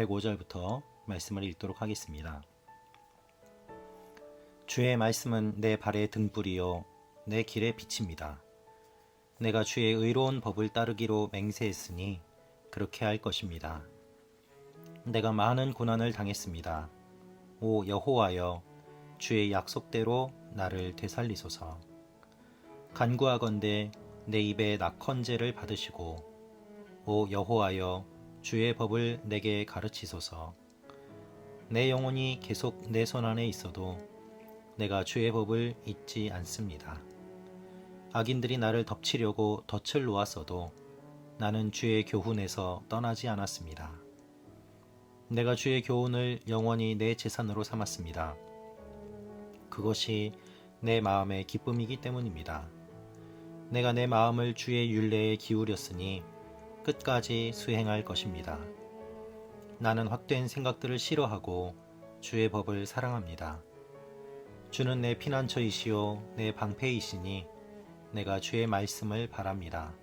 105절부터 말씀을 읽도록 하겠습니다. 주의 말씀은 내 발의 등불이요 내 길의 빛입니다. 내가 주의 의로운 법을 따르기로 맹세했으니 그렇게 할 것입니다. 내가 많은 고난을 당했습니다. 오 여호와여 주의 약속대로 나를 되살리소서. 간구하건대 내 입에 낙헌제를 받으시고 오 여호와여 주의 법을 내게 가르치소서. 내 영혼이 계속 내 손 안에 있어도 내가 주의 법을 잊지 않습니다. 악인들이 나를 덮치려고 덫을 놓았어도 나는 주의 교훈에서 떠나지 않았습니다. 내가 주의 교훈을 영원히 내 재산으로 삼았습니다. 그것이 내 마음의 기쁨이기 때문입니다. 내가 내 마음을 주의 윤례에 기울였으니 끝까지 수행할 것입니다. 나는 헛된 생각들을 싫어하고 주의 법을 사랑합니다. 주는 내 피난처이시요 내 방패이시니 내가 주의 말씀을 바랍니다.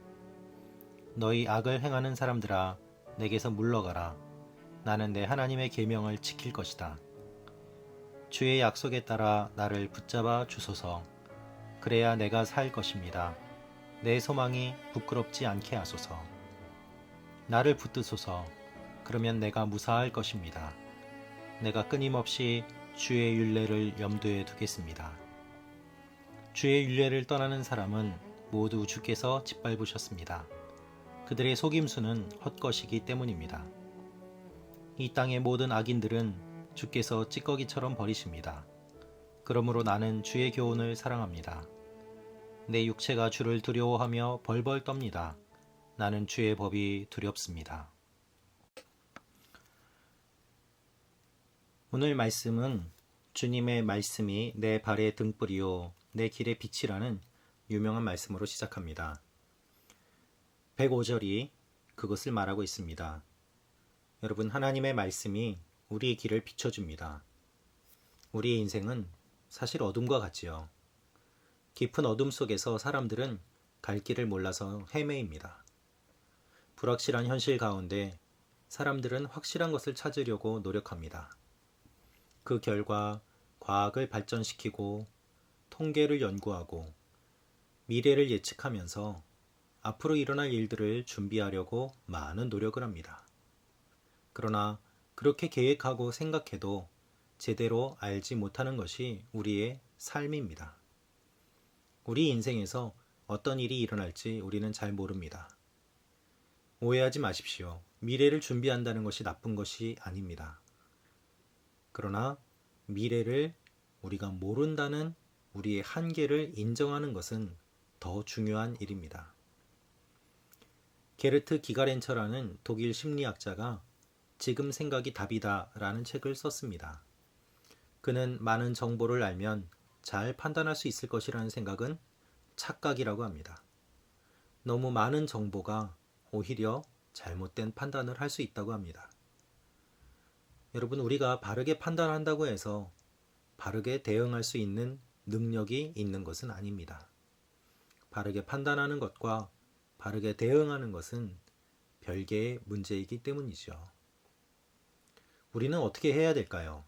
너희 악을 행하는 사람들아 내게서 물러가라. 나는 내 하나님의 계명을 지킬 것이다. 주의 약속에 따라 나를 붙잡아 주소서. 그래야 내가 살 것입니다. 내 소망이 부끄럽지 않게 하소서. 나를 붙드소서. 그러면 내가 무사할 것입니다. 내가 끊임없이 주의 윤례를 염두에 두겠습니다. 주의 윤례를 떠나는 사람은 모두 주께서 짓밟으셨습니다. 그들의 속임수는 헛것이기 때문입니다. 이 땅의 모든 악인들은 주께서 찌꺼기처럼 버리십니다. 그러므로 나는 주의 교훈을 사랑합니다. 내 육체가 주를 두려워하며 벌벌 떱니다. 나는 주의 법이 두렵습니다. 오늘 말씀은 주님의 말씀이 내 발의 등불이요 내 길의 빛이라는 유명한 말씀으로 시작합니다. 105절이 그것을 말하고 있습니다. 여러분 하나님의 말씀이 우리의 길을 비춰줍니다. 우리의 인생은 사실 어둠과 같지요. 깊은 어둠 속에서 사람들은 갈 길을 몰라서 헤매입니다. 불확실한 현실 가운데 사람들은 확실한 것을 찾으려고 노력합니다. 그 결과 과학을 발전시키고 통계를 연구하고 미래를 예측하면서 앞으로 일어날 일들을 준비하려고 많은 노력을 합니다. 그러나 그렇게 계획하고 생각해도 제대로 알지 못하는 것이 우리의 삶입니다. 우리 인생에서 어떤 일이 일어날지 우리는 잘 모릅니다. 오해하지 마십시오. 미래를 준비한다는 것이 나쁜 것이 아닙니다. 그러나 미래를 우리가 모른다는 우리의 한계를 인정하는 것은 더 중요한 일입니다. 게르트 기가렌처라는 독일 심리학자가 지금 생각이 답이다 라는 책을 썼습니다. 그는 많은 정보를 알면 잘 판단할 수 있을 것이라는 생각은 착각이라고 합니다. 너무 많은 정보가 오히려 잘못된 판단을 할 수 있다고 합니다. 여러분, 우리가 바르게 판단한다고 해서 바르게 대응할 수 있는 능력이 있는 것은 아닙니다. 바르게 판단하는 것과 바르게 대응하는 것은 별개의 문제이기 때문이죠. 우리는 어떻게 해야 될까요?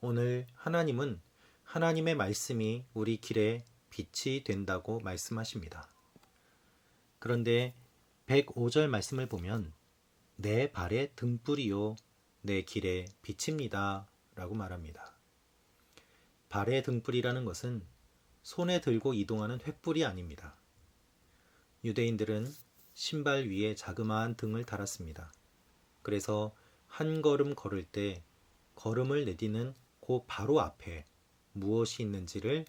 오늘 하나님은 하나님의 말씀이 우리 길에 빛이 된다고 말씀하십니다. 그런데 105절 말씀을 보면 내 발의 등불이요 내 길의 빛입니다 라고 말합니다. 발의 등불이라는 것은 손에 들고 이동하는 횃불이 아닙니다. 유대인들은 신발 위에 자그마한 등을 달았습니다. 그래서 한 걸음 걸을 때 걸음을 내디는 그 바로 앞에 무엇이 있는지를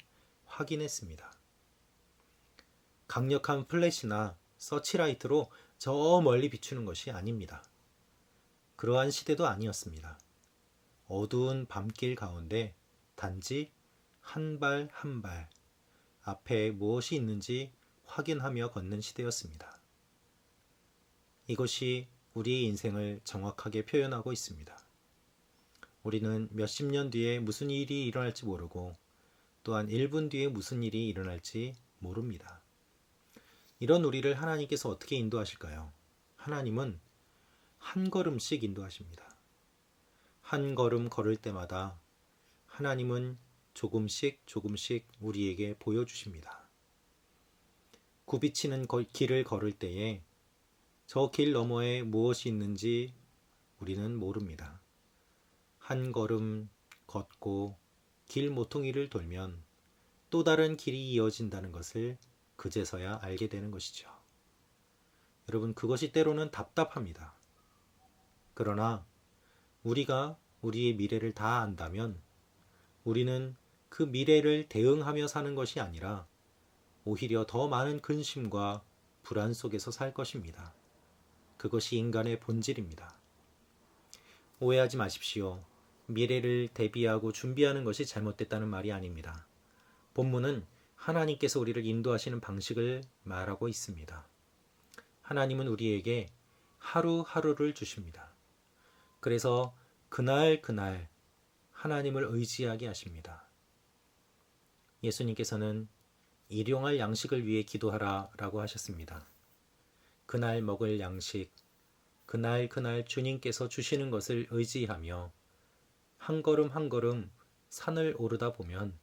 확인했습니다. 강력한 플래시나 서치라이트로 저 멀리 비추는 것이 아닙니다. 그러한 시대도 아니었습니다. 어두운 밤길 가운데 단지 한 발 한 발 앞에 무엇이 있는지 확인하며 걷는 시대였습니다. 이것이 우리의 인생을 정확하게 표현하고 있습니다. 우리는 몇십 년 뒤에 무슨 일이 일어날지 모르고 또한 1분 뒤에 무슨 일이 일어날지 모릅니다. 이런 우리를 하나님께서 어떻게 인도하실까요? 하나님은 한 걸음씩 인도하십니다. 한 걸음 걸을 때마다 하나님은 조금씩 조금씩 우리에게 보여주십니다. 굽이치는 길을 걸을 때에 저 길 너머에 무엇이 있는지 우리는 모릅니다. 한 걸음 걷고 길 모퉁이를 돌면 또 다른 길이 이어진다는 것을 그제서야 알게 되는 것이죠. 여러분, 그것이 때로는 답답합니다. 그러나 우리가 우리의 미래를 다 안다면 우리는 그 미래를 대응하며 사는 것이 아니라 오히려 더 많은 근심과 불안 속에서 살 것입니다. 그것이 인간의 본질입니다. 오해하지 마십시오. 미래를 대비하고 준비하는 것이 잘못됐다는 말이 아닙니다. 본문은 하나님께서 우리를 인도하시는 방식을 말하고 있습니다. 하나님은 우리에게 하루하루를 주십니다. 그래서 그날 그날 하나님을 의지하게 하십니다. 예수님께서는 일용할 양식을 위해 기도하라 라고 하셨습니다. 그날 먹을 양식, 그날 그날 주님께서 주시는 것을 의지하며 한 걸음 한 걸음 산을 오르다 보면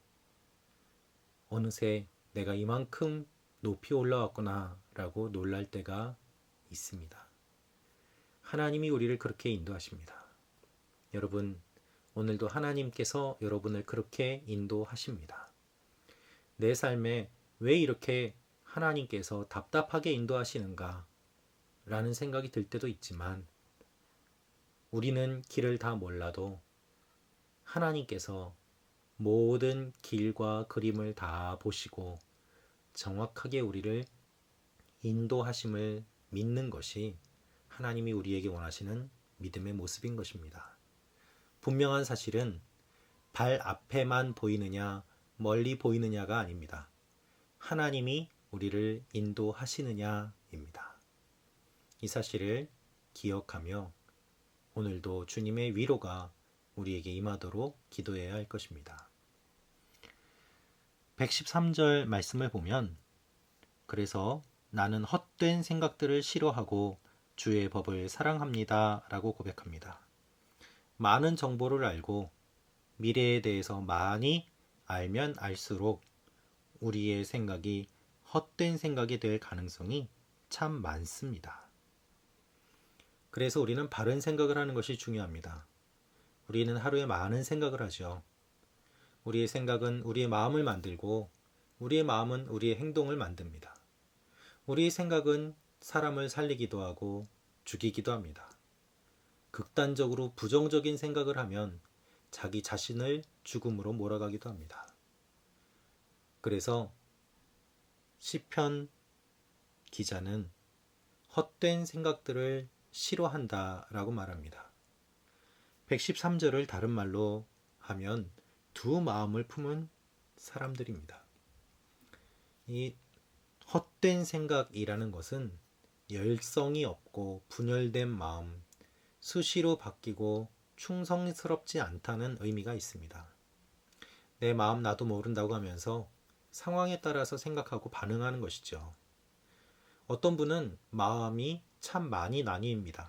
어느새 내가 이만큼 높이 올라왔구나 라고 놀랄 때가 있습니다. 하나님이 우리를 그렇게 인도하십니다. 여러분, 오늘도 하나님께서 여러분을 그렇게 인도하십니다. 내 삶에 왜 이렇게 하나님께서 답답하게 인도하시는가? 라는 생각이 들 때도 있지만, 우리는 길을 다 몰라도 하나님께서 모든 길과 그림을 다 보시고 정확하게 우리를 인도하심을 믿는 것이 하나님이 우리에게 원하시는 믿음의 모습인 것입니다. 분명한 사실은 발 앞에만 보이느냐, 멀리 보이느냐가 아닙니다. 하나님이 우리를 인도하시느냐입니다. 이 사실을 기억하며 오늘도 주님의 위로가 우리에게 임하도록 기도해야 할 것입니다. 113절 말씀을 보면 그래서 나는 헛된 생각들을 싫어하고 주의 법을 사랑합니다. 라고 고백합니다. 많은 정보를 알고 미래에 대해서 많이 알면 알수록 우리의 생각이 헛된 생각이 될 가능성이 참 많습니다. 그래서 우리는 바른 생각을 하는 것이 중요합니다. 우리는 하루에 많은 생각을 하죠. 우리의 생각은 우리의 마음을 만들고 우리의 마음은 우리의 행동을 만듭니다. 우리의 생각은 사람을 살리기도 하고 죽이기도 합니다. 극단적으로 부정적인 생각을 하면 자기 자신을 죽음으로 몰아가기도 합니다. 그래서 시편 기자는 헛된 생각들을 싫어한다라고 말합니다. 113절을 다른 말로 하면 두 마음을 품은 사람들입니다. 이 헛된 생각이라는 것은 열성이 없고 분열된 마음, 수시로 바뀌고 충성스럽지 않다는 의미가 있습니다. 내 마음 나도 모른다고 하면서 상황에 따라서 생각하고 반응하는 것이죠. 어떤 분은 마음이 참 많이 나뉩니다.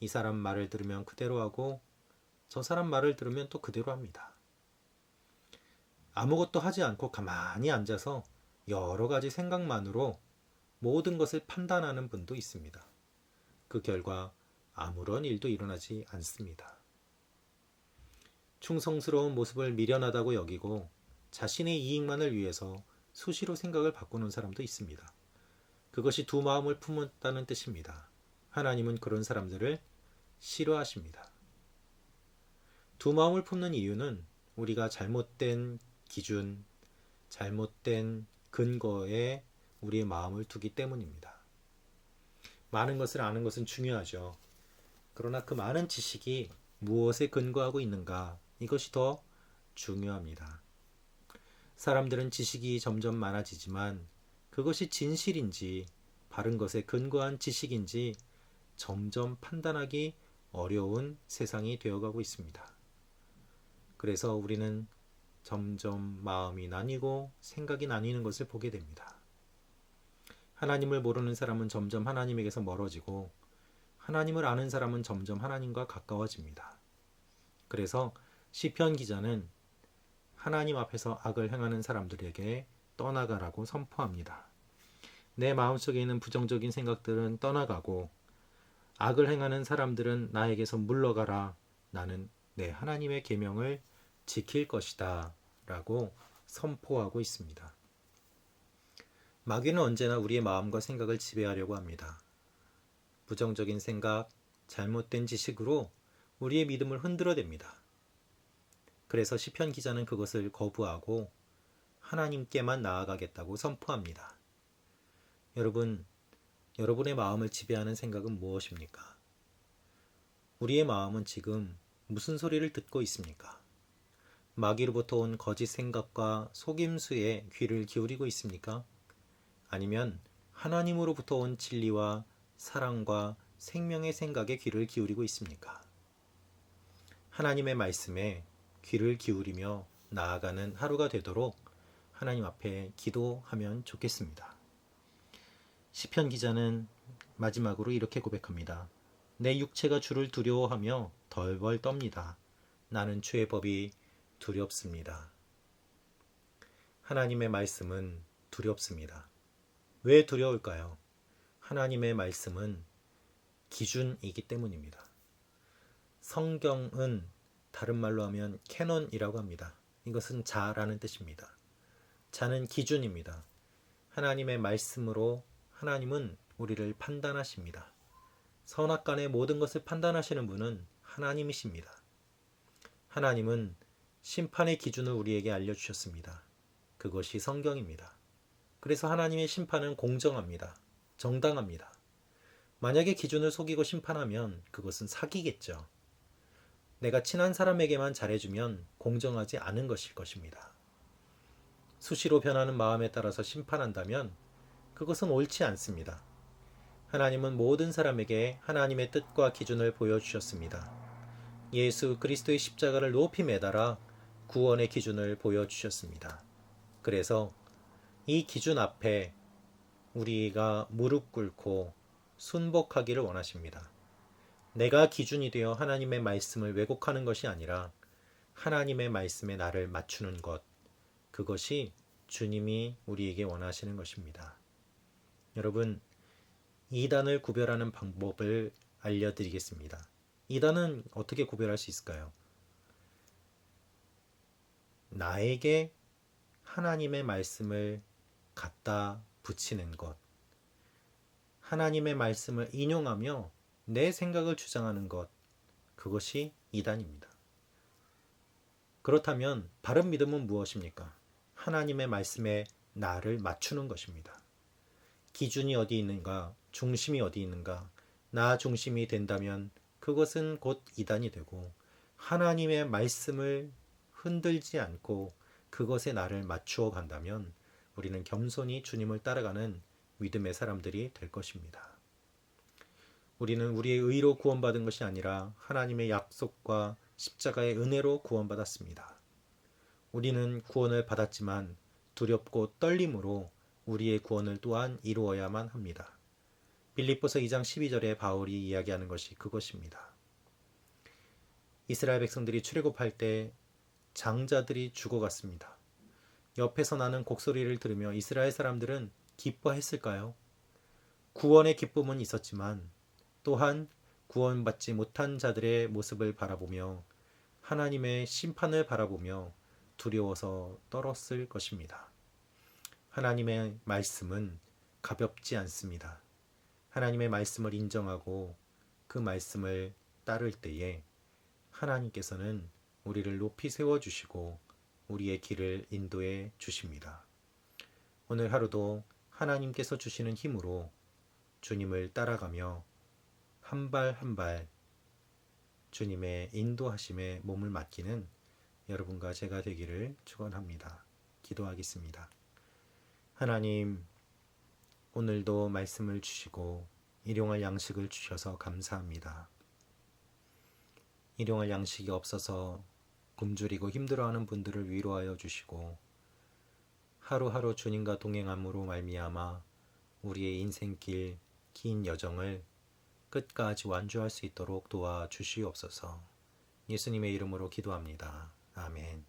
이 사람 말을 들으면 그대로 하고 저 사람 말을 들으면 또 그대로 합니다. 아무것도 하지 않고 가만히 앉아서 여러 가지 생각만으로 모든 것을 판단하는 분도 있습니다. 그 결과 아무런 일도 일어나지 않습니다. 충성스러운 모습을 미련하다고 여기고 자신의 이익만을 위해서 수시로 생각을 바꾸는 사람도 있습니다. 그것이 두 마음을 품었다는 뜻입니다. 하나님은 그런 사람들을 싫어하십니다. 두 마음을 품는 이유는 우리가 잘못된 기준, 잘못된 근거에 우리의 마음을 두기 때문입니다. 많은 것을 아는 것은 중요하죠. 그러나 그 많은 지식이 무엇에 근거하고 있는가 이것이 더 중요합니다. 사람들은 지식이 점점 많아지지만 그것이 진실인지 바른 것에 근거한 지식인지 점점 판단하기 어려운 세상이 되어가고 있습니다. 그래서 우리는 점점 마음이 나뉘고 생각이 나뉘는 것을 보게 됩니다. 하나님을 모르는 사람은 점점 하나님에게서 멀어지고 하나님을 아는 사람은 점점 하나님과 가까워집니다. 그래서 시편 기자는 하나님 앞에서 악을 행하는 사람들에게 떠나가라고 선포합니다. 내 마음속에 있는 부정적인 생각들은 떠나가고 악을 행하는 사람들은 나에게서 물러가라. 나는 내 하나님의 계명을 지킬 것이다. 라고 선포하고 있습니다. 마귀는 언제나 우리의 마음과 생각을 지배하려고 합니다. 부정적인 생각, 잘못된 지식으로 우리의 믿음을 흔들어댑니다. 그래서 시편 기자는 그것을 거부하고 하나님께만 나아가겠다고 선포합니다. 여러분, 여러분의 마음을 지배하는 생각은 무엇입니까? 우리의 마음은 지금 무슨 소리를 듣고 있습니까? 마귀로부터 온 거짓 생각과 속임수에 귀를 기울이고 있습니까? 아니면 하나님으로부터 온 진리와 사랑과 생명의 생각에 귀를 기울이고 있습니까? 하나님의 말씀에 귀를 기울이며 나아가는 하루가 되도록 하나님 앞에 기도하면 좋겠습니다. 시편 기자는 마지막으로 이렇게 고백합니다. 내 육체가 주를 두려워하며 덜벌 떱니다. 나는 주의 법이 두렵습니다. 하나님의 말씀은 두렵습니다. 왜 두려울까요? 하나님의 말씀은 기준이기 때문입니다. 성경은 다른 말로 하면 캐논이라고 합니다. 이것은 자라는 뜻입니다. 자는 기준입니다. 하나님의 말씀으로 하나님은 우리를 판단하십니다. 선악간의 모든 것을 판단하시는 분은 하나님이십니다. 하나님은 심판의 기준을 우리에게 알려주셨습니다. 그것이 성경입니다. 그래서 하나님의 심판은 공정합니다. 정당합니다. 만약에 기준을 속이고 심판하면 그것은 사기겠죠. 내가 친한 사람에게만 잘해주면 공정하지 않은 것일 것입니다. 수시로 변하는 마음에 따라서 심판한다면 그것은 옳지 않습니다. 하나님은 모든 사람에게 하나님의 뜻과 기준을 보여주셨습니다. 예수 그리스도의 십자가를 높이 매달아 구원의 기준을 보여주셨습니다. 그래서 이 기준 앞에 우리가 무릎 꿇고 순복하기를 원하십니다. 내가 기준이 되어 하나님의 말씀을 왜곡하는 것이 아니라 하나님의 말씀에 나를 맞추는 것, 그것이 주님이 우리에게 원하시는 것입니다. 여러분, 이단을 구별하는 방법을 알려드리겠습니다. 이단은 어떻게 구별할 수 있을까요? 나에게 하나님의 말씀을 갖다 붙이는 것, 하나님의 말씀을 인용하며 내 생각을 주장하는 것, 그것이 이단입니다. 그렇다면 바른 믿음은 무엇입니까? 하나님의 말씀에 나를 맞추는 것입니다. 기준이 어디 있는가, 중심이 어디 있는가, 나 중심이 된다면 그것은 곧 이단이 되고 하나님의 말씀을 흔들지 않고 그것에 나를 맞추어 간다면 우리는 겸손히 주님을 따라가는 믿음의 사람들이 될 것입니다. 우리는 우리의 의로 구원받은 것이 아니라 하나님의 약속과 십자가의 은혜로 구원받았습니다. 우리는 구원을 받았지만 두렵고 떨림으로 우리의 구원을 또한 이루어야만 합니다. 빌립보서 2장 12절에 바울이 이야기하는 것이 그것입니다. 이스라엘 백성들이 출애굽할 때 장자들이 죽어갔습니다. 옆에서 나는 곡소리를 들으며 이스라엘 사람들은 기뻐했을까요? 구원의 기쁨은 있었지만 또한 구원받지 못한 자들의 모습을 바라보며 하나님의 심판을 바라보며 두려워서 떨었을 것입니다. 하나님의 말씀은 가볍지 않습니다. 하나님의 말씀을 인정하고 그 말씀을 따를 때에 하나님께서는 우리를 높이 세워 주시고 우리의 길을 인도해 주십니다. 오늘 하루도 하나님께서 주시는 힘으로 주님을 따라가며 한 발 한 발 주님의 인도하심에 몸을 맡기는 여러분과 제가 되기를 축원합니다. 기도하겠습니다. 하나님 오늘도 말씀을 주시고 일용할 양식을 주셔서 감사합니다. 일용할 양식이 없어서 굶주리고 힘들어하는 분들을 위로하여 주시고 하루하루 주님과 동행함으로 말미암아 우리의 인생길 긴 여정을 끝까지 완주할 수 있도록 도와 주시옵소서. 예수님의 이름으로 기도합니다. 아멘.